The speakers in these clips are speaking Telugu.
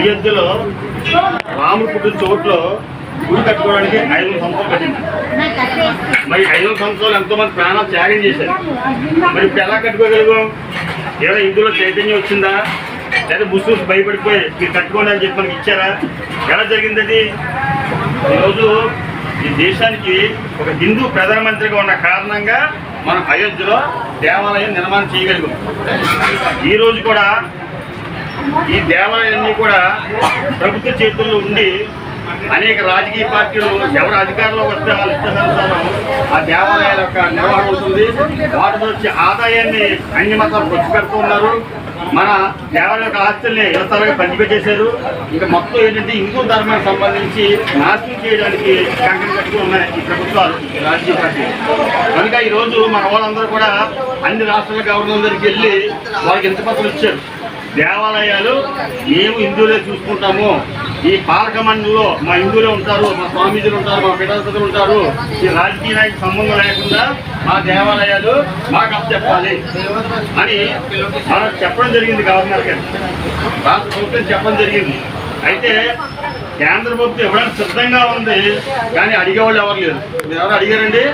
అయోధ్యలో రాముడు పుట్టిన చోట్లో గుడి కట్టుకోవడానికి ఐదు వందల సంవత్సరాలు కట్టింది మరి ఐదు వందల సంవత్సరాలు ఎంతో మంది ప్రాణాలు త్యాగం చేశారు. మరి ఇప్పుడు ఎలా కట్టుకోగలిగాం ఏమైనా ఇందులో చైతన్యం వచ్చిందా? లేదా ముస్లిమ్స్ భయపడిపోయి మీరు కట్టుకోండి అని చెప్పి మనకి ఇచ్చారా? ఎలా జరిగింది అది ఈరోజు ఈ దేశానికి ఒక హిందూ ప్రధానమంత్రిగా ఉన్న కారణంగా మనం అయోధ్యలో దేవాలయం నిర్మాణం చేయగలిగాం. ఈరోజు కూడా ఈ దేవాలయాన్ని కూడా ప్రభుత్వ చేతుల్లో ఉండి అనేక రాజకీయ పార్టీలు ఎవరు అధికారంలో వస్తే వాళ్ళు ఇష్టపడతారో ఆ దేవాలయాల యొక్క నిర్వహణ అవుతుంది. వాటితో వచ్చే ఆదాయాన్ని అన్ని మతాలు ఖర్చు పెడుతూ ఉన్నారు. మన దేవాలయ యొక్క ఆస్తుల్ని యువతలుగా పంచిపెట్టేశారు ఇంకా మొత్తం ఏంటంటే హిందూ ధర్మానికి సంబంధించి నాశనం చేయడానికి కంకణం కట్టుకుని ఉన్నాయి ఈ ప్రభుత్వాలు రాజకీయ పార్టీలు. కనుక ఈ రోజు మన వాళ్ళందరూ కూడా అన్ని రాష్ట్రాల గవర్నర్ దగ్గరికి వెళ్ళి వాళ్ళకి ఎంత పత్రం ఇచ్చారు? దేవాలయాలు మేము హిందువులే చూసుకుంటాము. ఈ పాలక మండలిలో మా హిందువులే ఉంటారు మా స్వామీజీలు ఉంటారు మా పీఠాధిపతులు ఉంటారు. ఈ రాజకీయ నాయకు సంబంధం లేకుండా మా దేవాలయాలు మాకు అప్పచెప్పాలి. అని మనం చెప్పడం జరిగింది గవర్నర్ గారు రాష్ట్ర ప్రభుత్వం చెప్పడం జరిగింది. అయితే కేంద్ర ప్రభుత్వం ఇవ్వడానికి సిద్ధంగా ఉంది కానీ అడిగేవాళ్ళు ఎవరు లేరు. మీరు ఎవరు అడిగారండి?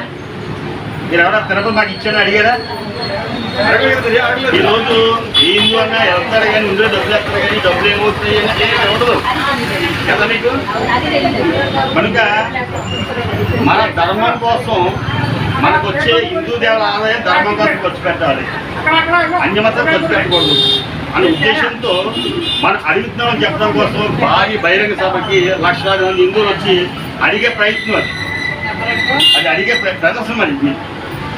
మీరు ఎవరైనా తిరుపతి మాకు ఇచ్చాను అడిగారా? ఈరోజు రోజు ఈ వెళ్తారు కానీ ఇందులో డబ్బులు వేస్తారు కానీ డబ్బులు ఏమవుతాయి అని ఉండదు. కదా మీకు? కనుక మన ధర్మం కోసం మనకు వచ్చే హిందూ దేవుల ఆదాయం ధర్మం కోసం ఖర్చు పెట్టాలి. అన్యమతం ఖర్చు పెట్టకూడదు. అనే ఉద్దేశంతో మనం అడుగుతున్నామని చెప్పడం కోసం భారీ బహిరంగ సభకి లక్షలాది మంది హిందువులు వచ్చి అడిగే ప్రయత్నం అది. అది అడిగే ప్రదర్శన అది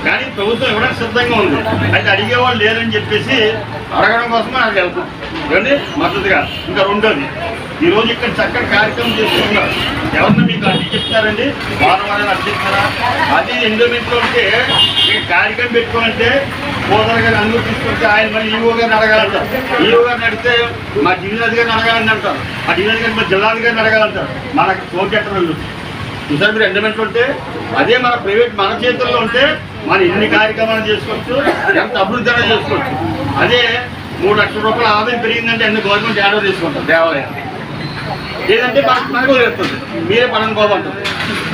కానీ ప్రభుత్వం ఇవ్వడానికి సిద్ధంగా ఉంది. అయితే అడిగేవాళ్ళు లేరని చెప్పేసి అడగడం కోసమే అక్కడికి వెళ్తాం. ఏమండి? మద్దతుగా. ఇంకా రెండోది. ఈ రోజు ఇక్కడ చక్కటి కార్యక్రమం చేస్తున్నారు. ఎవరిని మీకు అడ్డు చెప్తారండి వారం వారాలు అడ్డు అది ఎండోమెంట్లో ఉంటే ఈ కార్యక్రమం పెట్టుకోవాలంటే పోదర్ గారిని అందరూ తీసుకొస్తే ఆయన మళ్ళీ ఈవో గారిని అడగాలంటారు. ఈవో గారిని అడిగితే మా డివిజన్ అధికారిని అడగాలని అంటారు. ఆ డివిజన్ అధికారి మా జిల్లాధికారిని అడగాలంటారు. మనకి కోర్టు చూసారు మీరు ఎండమెంట్ ఉంటే? అదే మన ప్రైవేట్ మన చేతుల్లో ఉంటే మనం ఎన్ని కార్యక్రమాలు చేసుకోవచ్చు ఎంత అభివృద్ధి అయినా చేసుకోవచ్చు. అదే మూడు లక్షల రూపాయల ఆదాయం పెరిగిందంటే అన్ని గవర్నమెంట్ యాడో తీసుకుంటారు దేవాలయం లేదంటే మనకు మనకు వదిలేస్తుంది. మీరే పనం పోబంటారు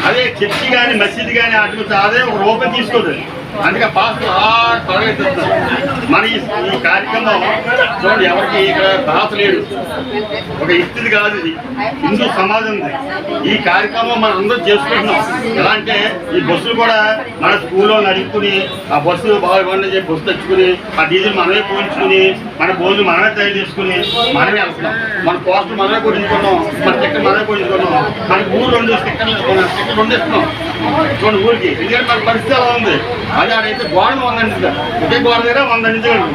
అదే చర్చి కానీ మసీద్ కానీ వాటికి ఆదాయం ఒక రూపాయి తీసుకోదు. అందుకే పాస్ తొలగెత్తున్నారు మన ఈ కార్యక్రమం చూడండి ఎవరికి ఇక్కడ భాష లేడు. ఒక ఇస్తుంది కాదు ఇది. హిందూ సమాజం ఈ కార్యక్రమం మనం అందరూ చేసుకుంటున్నాం. ఎలా అంటే ఈ బస్సులు కూడా మన స్కూల్లో నడుపుకుని ఆ బస్సు బాగా చెప్పి బస్సు తెచ్చుకుని ఆ డీజిల్ మనమే పోల్చుకుని మన భోజనం మనమే తయారు చేసుకుని మనమే వెళ్తున్నాం. మన పోస్టులు మనమే కొట్టించుకున్నాం మన స్టిక్కర్ మనమే కొట్టించుకున్నాం మనకి ఊరు రెండు స్టిక్కర్లు స్టిక్కర్లు స్టిక్కర్ రెండు ఇస్తున్నాం చూడండి ఊరికి. ఎందుకంటే మన పరిస్థితి ఎలా ఉంది. అది ఆడైతే గోడ వంద ఒకే గోడ దగ్గర వంద నిజంగా